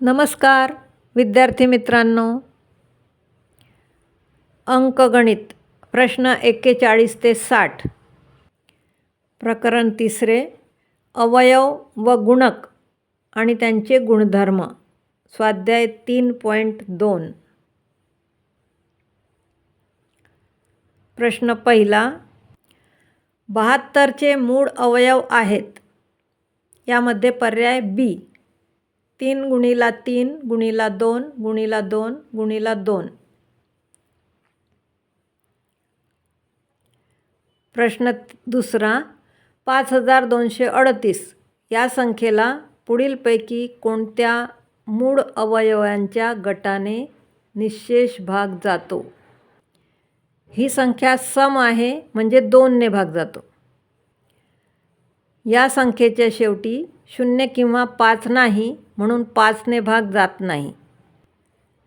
नमस्कार विद्यार्थी मित्रांनो. अंकगणित प्रश्न एक्केचाळीस ते साठ. प्रकरण तिसरे अवयव व गुणक आणि त्यांचे गुणधर्म. स्वाध्याय तीन पॉईंट दोन. प्रश्न पहिला बहात्तरचे मूळ अवयव आहेत. यामध्ये पर्याय बी. तीन गुणीला तीन गुणीला दोन गुणीला दोन गुणीला दोन. प्रश्न दुसरा पाच हजार दोनशे अडतीस. या संख्येला पुढीलपैकी कोणत्या मूळ अवयवांच्या गटाने निशेष भाग जातो? ही संख्या सम आहे म्हणजे दोनने भाग जातो. या संख्येच्या शेवटी शून्य किंवा पाच नाही म्हणून पाचने भाग जात नाही.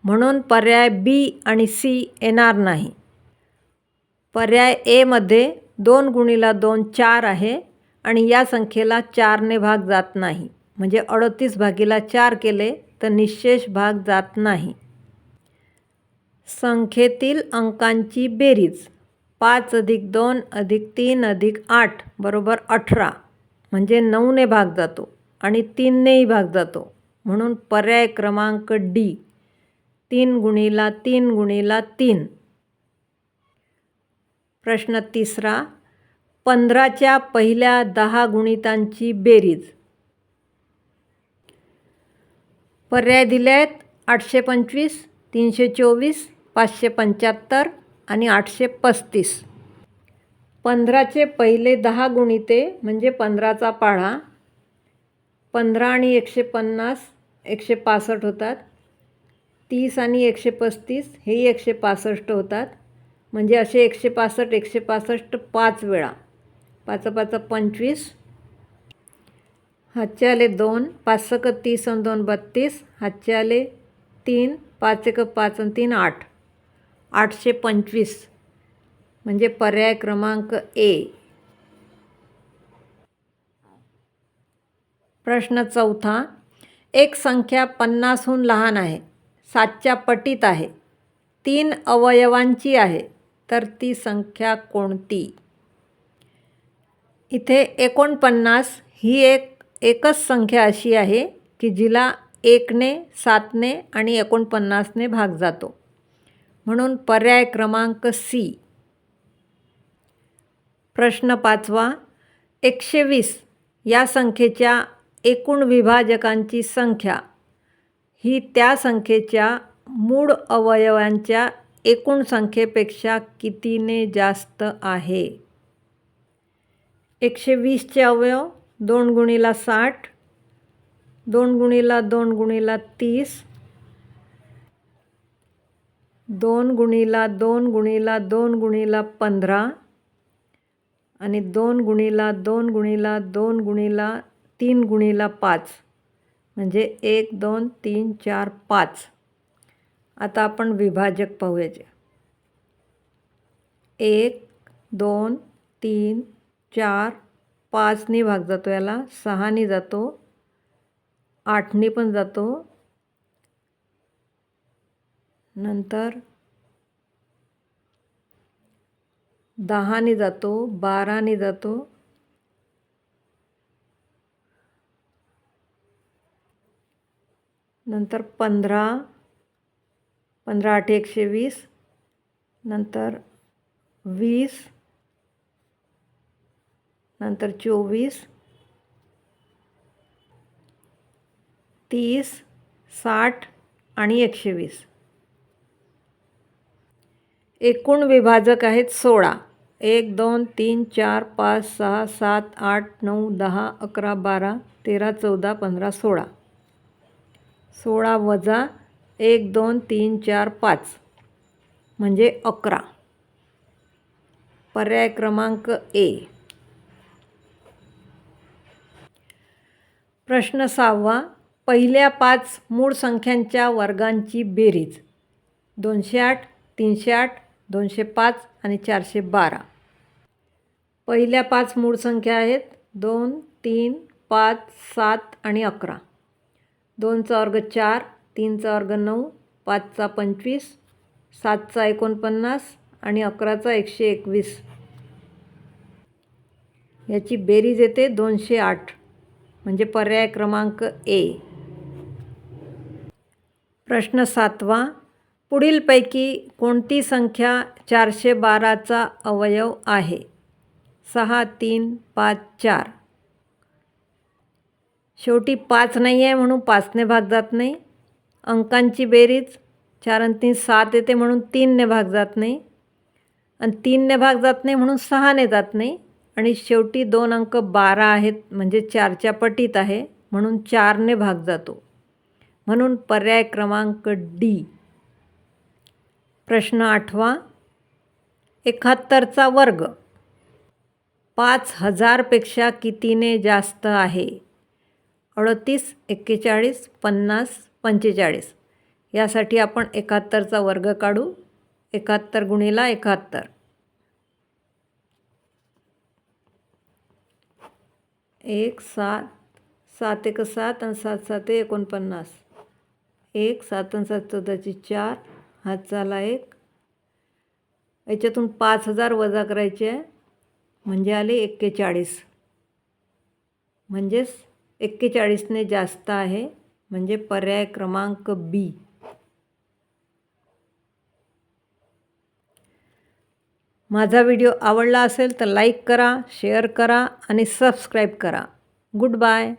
म्हणून पर्याय बी आणि सी येणार नाही. पर्याय एमध्ये दोन गुणीला दोन चार आहे आणि या संख्येला चारने भाग जात नाही. म्हणजे अडतीस भागीला चार केले तर निशेष भाग जात नाही. संख्येतील अंकांची बेरीज. पाच अधिक दोन अधिक तीन अधिक आठ बरोबर अठरा. म्हणजे नऊने भाग जातो आणि तीननेही भाग जातो. म्हणून पर्याय क्रमांक डी तीन गुणीला तीन गुणीला तीन. प्रश्न तिसरा. पंधराच्या पहिल्या दहा गुणितांची बेरीज. पर्याय दिले आहेत आठशे पंचवीस तीनशे चोवीस पाचशे पंच्याहत्तर आणि आठशे पस्तीस. पंधराचे पहिले दहा गुणिते म्हणजे पंधराचा पाढा पंधरा आणि एकशे पन्नास एकशे पासष्ट होतात. तीस आणि एकशे पस्तीस हेही एकशे पासष्ट होतात. म्हणजे असे एकशे पासष्ट एकशे पासष्ट पाच वेळा. पाच पाच पंचवीस. हातचे आले दोन पाच सक तीस आणि दोन बत्तीस. हातचे आले तीन पाच एक पाच आणि तीन आठ. आठशे पंचवीस. म्हणजे पर्याय क्रमांक ए. प्रश्न चौथा एक संख्या पन्नासहून लहान आहे सातच्या पटीत आहे तीन अवयवांची आहे तर ती संख्या कोणती? इथे एकोणपन्नास ही एक एकच संख्या अशी आहे की जिला एकने सातने आणि एकोणपन्नासने भाग जातो. म्हणून पर्याय क्रमांक सी. प्रश्न पाचवा एकशे वीस या संख्येच्या एकूण विभाजकांची संख्या. ही त्या संख्येच्या मूळ अवयवांच्या एकूण संख्येपेक्षा कितीने जास्त आहे? एकशे वीसचे अवयव दोन गुणीला साठ दोन गुणीला दोन गुणीला तीस दोन गुणीला दोन गुणीला दोन गुणीला पंधरा आणि दोन गुणीला दोन गुणीला दोन गुणीला तीन गुणीला पाच. म्हणजे एक दोन तीन चार पाच. आता आपण विभाजक पाहूयाचे एक दोन तीन चार पाचनी भाग जातो याला. सहानी जातो. आठनी पण जातो. नंतर दहाने जातो बाराने जातो. नंतर पंधरा पंधरा आठ एकशे वीस नंतर वीस नंतर चोवीस तीस साठ आणि एकशे वीस. एकूण विभाजक आहेत सोळा. एक दोन तीन चार पाच सहा सात आठ नऊ दहा अकरा बारा तेरा चौदा पंधरा सोळा. सोळा वजा एक दोन तीन चार पाच. म्हणजे अकरा. पर्याय क्रमांक ए. प्रश्न सहावा. पहिल्या पाच मूळ संख्यांच्या वर्गांची बेरीज. दोनशे आठ तीनशे आठ दोनशे पाच आणि चारशे बारा. पहिल्या पाच मूळ संख्या आहेत. दोन तीन पाच सात आणि अकरा. दोनचा वर्ग चार तीनचा वर्ग नऊ पाचचा पंचवीस सातचा एकोणपन्नास आणि अकराचा एकशे एकवीस. याची बेरीज येते दोनशे आठ म्हणजे पर्याय क्रमांक ए. प्रश्न सातवा पुढीलपैकी कोणती संख्या चारशे बाराचा अवयव आहे? सहा तीन पाच चार. शेवटी पाच नाही आहे म्हणून पाचने भाग जात नाही. अंकांची बेरीज चार आणि तीन सात येते म्हणून तीनने भाग जात नाही. आणि तीनने भाग जात नाही म्हणून सहाने जात नाही. आणि शेवटी दोन अंक बारा आहेत म्हणजे चारच्या पटीत आहे म्हणून चारने भाग जातो. म्हणून पर्याय क्रमांक डी. प्रश्न आठवा. एकाहत्तरचा वर्ग. पाच हजारपेक्षा कितीने जास्त आहे. अडतीस एक्केचाळीस पन्नास पंचेचाळीस. यासाठी आपण एकाहत्तरचा वर्ग काढू. एकाहत्तर गुणिला एकाहत्तर. एक सात. सात एक सात आणि सात सात एकोणपन्नास. एक सात आणि सात चौदाची चार. हात झाला एक. याच्यातून पाच हजार वजा करायचे आहे. म्हणजे आले एक्केचाळीस. म्हणजेच एक्केचाळीसने जास्त आहे म्हणजे पर्याय क्रमांक बी माझा व्हिडिओ आवडला असेल तर लाईक करा शेअर करा आणि सबस्क्राईब करा. Good bye.